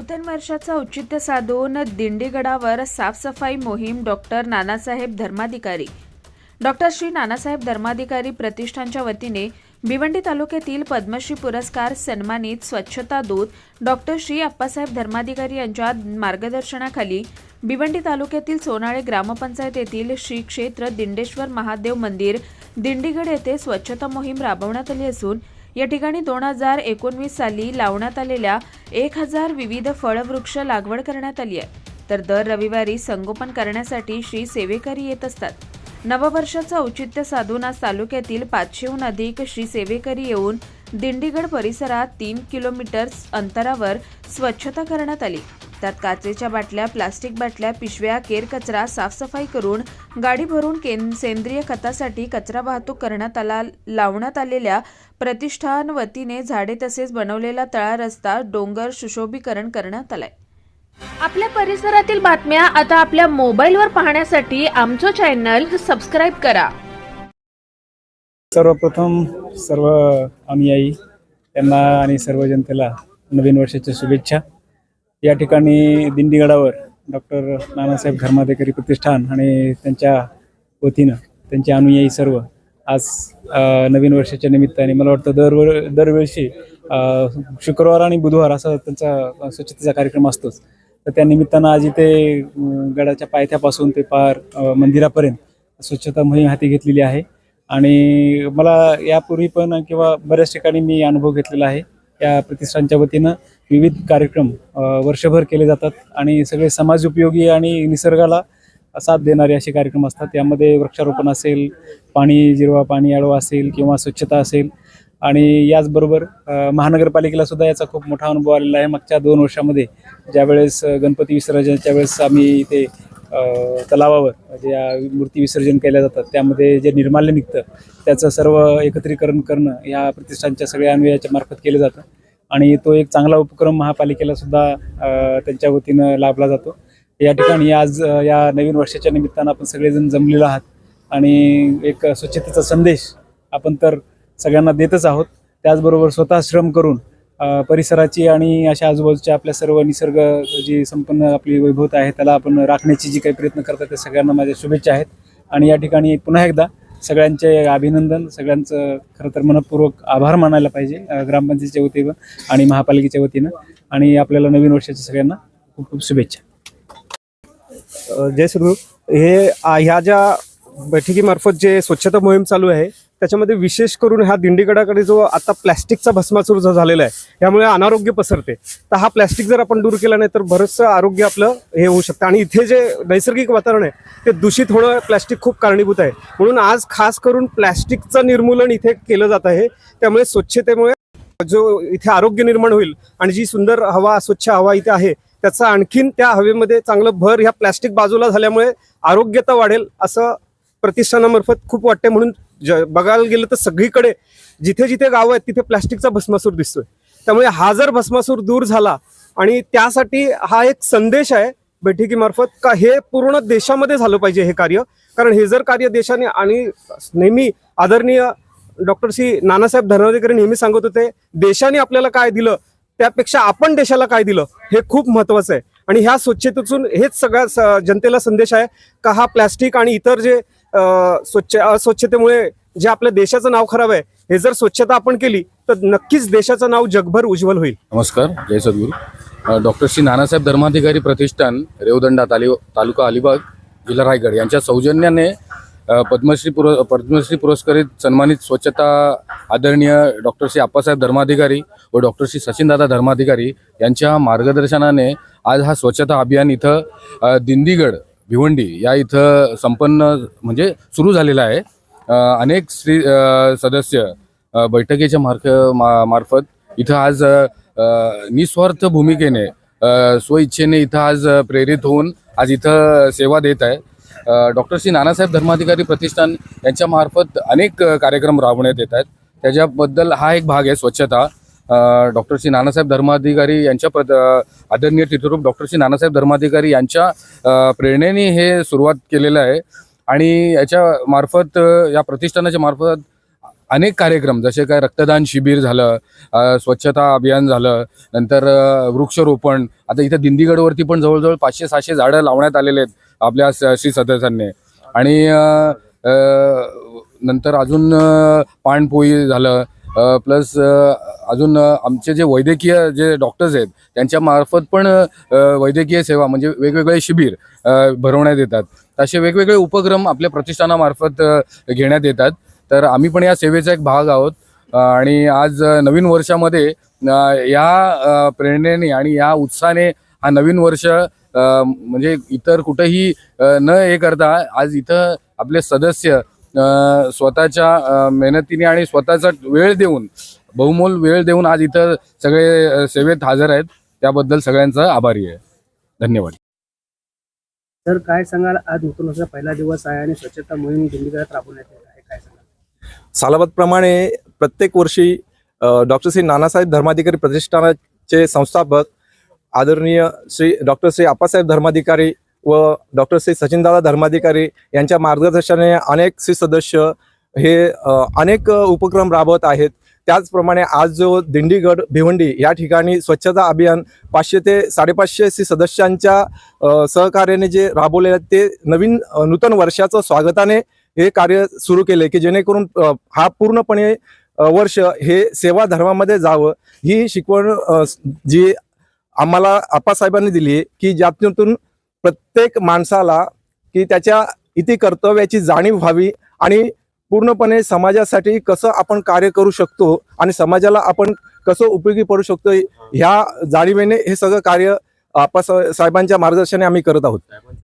नूतन वर्षाचं औचित्य साधून दिंडीगडावर साफसफाई मोहीम डॉक्टर नानासाहेब धर्माधिकारी. डॉक्टर श्री नानासाहेब धर्माधिकारी प्रतिष्ठानच्या वतीने भिवंडी तालुक्यातील पद्मश्री पुरस्कार सन्मानित स्वच्छता दूत डॉक्टर श्री अप्पासाहेब धर्माधिकारी यांच्या मार्गदर्शनाखाली भिवंडी तालुक्यातील सोनाळे ग्रामपंचायत येथील श्री क्षेत्र दिंडेश्वर महादेव मंदिर दिंडीगड येथे स्वच्छता मोहीम राबवण्यात आली असून या ठिकाणी दोन हजार एकोणवीस साली लावण्यात आलेल्या एक हजार विविध फळवृक्ष लागवड करण्यात आली आहे. तर दर रविवारी संगोपन करण्यासाठी श्री सेवेकरी येत असतात. नववर्षाचं औचित्य साधून आज तालुक्यातील पाचशेहून अधिक श्री सेवेकरी येऊन दिंडीगड परिसरात तीन किलोमीटर अंतरावर स्वच्छता करण्यात आली. त्यात काचेच्या बाटल्या प्लास्टिक बाटल्या पिशव्या केर कचरा साफसफाई करून गाडी भरून केन सेंद्रिय खतासाठी कचरा वाहतूक करण्यात आला लावण्यात आलेल्या प्रतिष्ठान वतीने झाडे तसेच बनवलेला तळा रस्ता डोंगर सुशोभीकरण करण्यात आलाय. आपल्या परिसरातील बातम्या आता आपल्या मोबाईलवर पाहण्यासाठी आमचं चॅनल सबस्क्राईब करा. सर्वप्रथम सर्व अनुयायी यांना आणि सर्व जनतेला नवीन वर्षाच्या शुभेच्छा. या ठिकाणी दिंडीगडावर डॉक्टर नानासाहेब घरमादेकरी प्रतिष्ठान आणि त्यांच्या वतीनं त्यांचे अनुयायी सर्व आज नवीन वर्षाच्या निमित्ताने मला वाटतं दरवर दरवर्षी शुक्रवार आणि बुधवार असा त्यांचा स्वच्छतेचा कार्यक्रम असतोच. तर त्या निमित्तानं आज इथे गडाच्या पायथ्यापासून ते पार मंदिरापर्यंत स्वच्छता मोहीम हाती घेतलेली आहे. आणि मला यापूर्वी पण किंवा बऱ्याच ठिकाणी मी अनुभव घेतलेला आहे. या प्रतिष्ठानच्या वतीनं विविध कार्यक्रम वर्षभर केले जातात आणि सगळे समाज उपयोगी आणि निसर्गाला साथ देणारे असे कार्यक्रम असतात. यामध्ये वृक्षारोपण असेल पाणी जिरवा पाणी अडवा असेल किंवा स्वच्छता असेल. आणि याचबरोबर महानगरपालिकेला सुद्धा याचा खूप मोठा अनुभव आलेला आहे. मागच्या दोन वर्षामध्ये ज्यावेळेस गणपती विसर्जनाच्या वेळेस आम्ही इथे तलावावर म्हणजे ज्या मूर्ती विसर्जन केल्या जातात. त्यामध्ये जे निर्माल्य निघतं त्याचं सर्व एकत्रीकरण करणं या प्रतिष्ठानच्या सगळ्या अन्वयाच्या मार्फत केलं जातं. आणि तो एक चांगला उपक्रम महापालिकेला सुद्धा त्यांच्या वतीनं लाभला जातो. या ठिकाणी आज या नवीन वर्षाच्या निमित्तानं आपण सगळेजण जमलेलो आहात. आणि एक स्वच्छतेचा संदेश आपण तर सगळ्यांना देतच आहोत. त्याचबरोबर स्वतः श्रम करून परिसराची आणि अशा आजूबाजूच्या आपल्या सर्व निसर्ग जी संपन्न आपली वैभवता आहे त्याला आपण राखण्याची जी काही प्रयत्न करतात त्या सगळ्यांना माझ्या शुभेच्छा आहेत. आणि या ठिकाणी पुन्हा एकदा सगळ्यांचे अभिनंदन सगळ्यांचं खरं तर मनपूर्वक आभार मानायला पाहिजे ग्रामपंचायतीच्या वतीनं आणि महापालिकेच्या वतीनं. आणि आपल्याला नवीन वर्षाच्या सगळ्यांना खूप खूप शुभेच्छा. जय सद्गुरू हे ह्या ज्या बैठकीमार्फत जे स्वच्छता मोहीम चालू आहे त्याच्यामध्ये विशेष करून ह्या दिंडीगडाकडे जो आता प्लॅस्टिकचा भस्मासूर जो झालेला आहे त्यामुळे अनारोग्य पसरते. तर हा प्लॅस्टिक जर आपण दूर केला नाही तर बरंचसं आरोग्य आपलं हे होऊ शकतं. आणि इथे जे नैसर्गिक वातावरण आहे ते दूषित होणं प्लॅस्टिक खूप कारणीभूत आहे. म्हणून आज खास करून प्लॅस्टिकचं निर्मूलन इथे केलं जात आहे. त्यामुळे स्वच्छतेमुळे जो इथे आरोग्य निर्माण होईल आणि जी सुंदर हवा स्वच्छ हवा इथे आहे त्याचा आणखीन त्या हवेमध्ये चांगलं भर ह्या प्लॅस्टिक बाजूला झाल्यामुळे आरोग्यता वाढेल असं प्रतिष्ठानामार्फत खूप वाटते म्हणून ज बघायला गेलं तर सगळीकडे जिथे जिथे गावं आहेत तिथे प्लॅस्टिकचा भस्मासूर दिसतोय. त्यामुळे हा जर भस्मासूर दूर झाला आणि त्यासाठी हा एक संदेश आहे बैठकीमार्फत का हे पूर्ण देशामध्ये झालं पाहिजे हे कार्य. कारण हे जर कार्य देशाने आणि नेहमी आदरणीय डॉक्टर श्री नानासाहेब धर्माधिकारी नेहमी सांगत होते देशाने आपल्याला काय दिलं त्यापेक्षा आपण देशाला काय दिलं हे खूप महत्वाचं आहे. आणि ह्या स्वच्छतेतून हेच सगळ्या स- जनतेला संदेश आहे का हा प्लॅस्टिक आणि इतर जे स्वच्छ अस्वच्छतेमुळे जे आपल्या देशाचं नाव खराब आहे हे जर स्वच्छता आपण केली तर नक्कीच देशाचं नाव जगभर उज्ज्वल होईल. नमस्कार जय सद्गुरू. डॉक्टर श्री नानासाहेब धर्माधिकारी प्रतिष्ठान रेवदंडा ताली तालुका अलिबाग जिल्हा रायगड यांच्या सौजन्याने पद्मश्री पुर पद्मश्री पुरस्कारित सन्मानित स्वच्छता आदरणीय डॉक्टर श्री आप्पासाहेब धर्माधिकारी व डॉक्टर श्री सचिनदादा धर्माधिकारी यांच्या मार्गदर्शनाने आज हा स्वच्छता अभियान इथं दिंदीगड दिंडीगड भिवंडी या इथं संपन्न म्हणजे सुरू झालेला आहे. अनेक श्री सदस्य बैठकीच्या मार्फ मा मार्फत इथं आज निस्वार्थ भूमिकेने स्वइच्छेने इथं आज प्रेरित होऊन आज इथं सेवा देत आहे. डॉक्टर श्री नानासाहेब धर्माधिकारी प्रतिष्ठान यांच्या मार्फत अनेक कार्यक्रम राबवण्यात येत आहेत. त्याच्याबद्दल हा एक भाग आहे स्वच्छता. डॉक्टर श्री नानासाहेब धर्माधिकारी यांच्या प्रद आदरणीय तिथरूप डॉक्टर श्री नानासाहेब धर्माधिकारी यांच्या प्रेरणेने हे सुरुवात केलेलं आहे. आणि याच्या मार्फत या प्रतिष्ठानाच्या मार्फत अनेक कार्यक्रम जसे काय रक्तदान शिबिर झालं स्वच्छता अभियान झालं नंतर वृक्षरोपण आता इथं दिंडीगडवरती पण जवळजवळ पाचशे सहाशे झाडं लावण्यात आलेले आहेत आपल्या श्री सदस्यांनी. आणि नंतर अजून पाणपोई झालं प्लस अजून आमचे जे वैद्यकीय जे डॉक्टर्स आहेत त्यांच्या मार्फत पण वैद्यकीय सेवा म्हणजे वेगवेगळे शिबिर भरवण्यात येतात. असे वेगवेगळे उपक्रम आपल्या प्रतिष्ठानामार्फत घेण्यात येतात. तर आम्ही पण या सेवेचा एक भाग आहोत. आणि आज नवीन वर्षामध्ये या प्रेरणेने आणि या उत्साहाने हा नवीन वर्ष म्हणजे इतर कुठंही न हे करता आज इथं आपले सदस्य स्वतःच्या मेहनतीने आणि स्वतःचा वेळ देऊन बहुमोल वेळ देऊन आज इथं सगळे सेवेत हजर आहेत. त्याबद्दल सगळ्यांचा आभारी आहे. धन्यवाद. तर काय सांगाल? आज नूतन पहिला दिवस आहे आणि स्वच्छता मोहीम दिल्लीकडे राबवण्यात येत आहे. काय सांगाल? सालाबादप्रमाणे प्रत्येक वर्षी डॉक्टर श्री नानासाहेब धर्माधिकारी प्रतिष्ठानाचे संस्थापक आदरणीय श्री डॉक्टर श्री आप्पासाहेब धर्माधिकारी व डॉक्टर श्री सचिनदादा धर्माधिकारी यांच्या मार्गदर्शनाने अनेक श्री सदस्य हे अनेक उपक्रम राबवत आहेत. त्याचप्रमाणे आज जो दिंडीगड भिवंडी या ठिकाणी स्वच्छता अभियान पाचशे ते साडेपाचशे श्री सदस्यांच्या सहकार्याने जे राबवले ते नवीन नूतन वर्षाचं स्वागताने हे कार्य सुरू केले की जेणेकरून हा पूर्णपणे वर्ष हे सेवा धर्मामध्ये जावं. ही शिकवण जी आम्हाला आप्पासाहेबांनी दिली आहे की ज्यातून प्रत्येक माणसाला की त्याच्या इति कर्तव्याची जाणीव व्हावी आणि पूर्णपणे समाजासाठी कसं आपण कार्य करू शकतो आणि समाजाला आपण कसं उपयोगी पडू शकतो ह्या जाणीवेने हे सगळं कार्य आपा साहेबांच्या मार्गदर्शनाने आम्ही करत आहोत.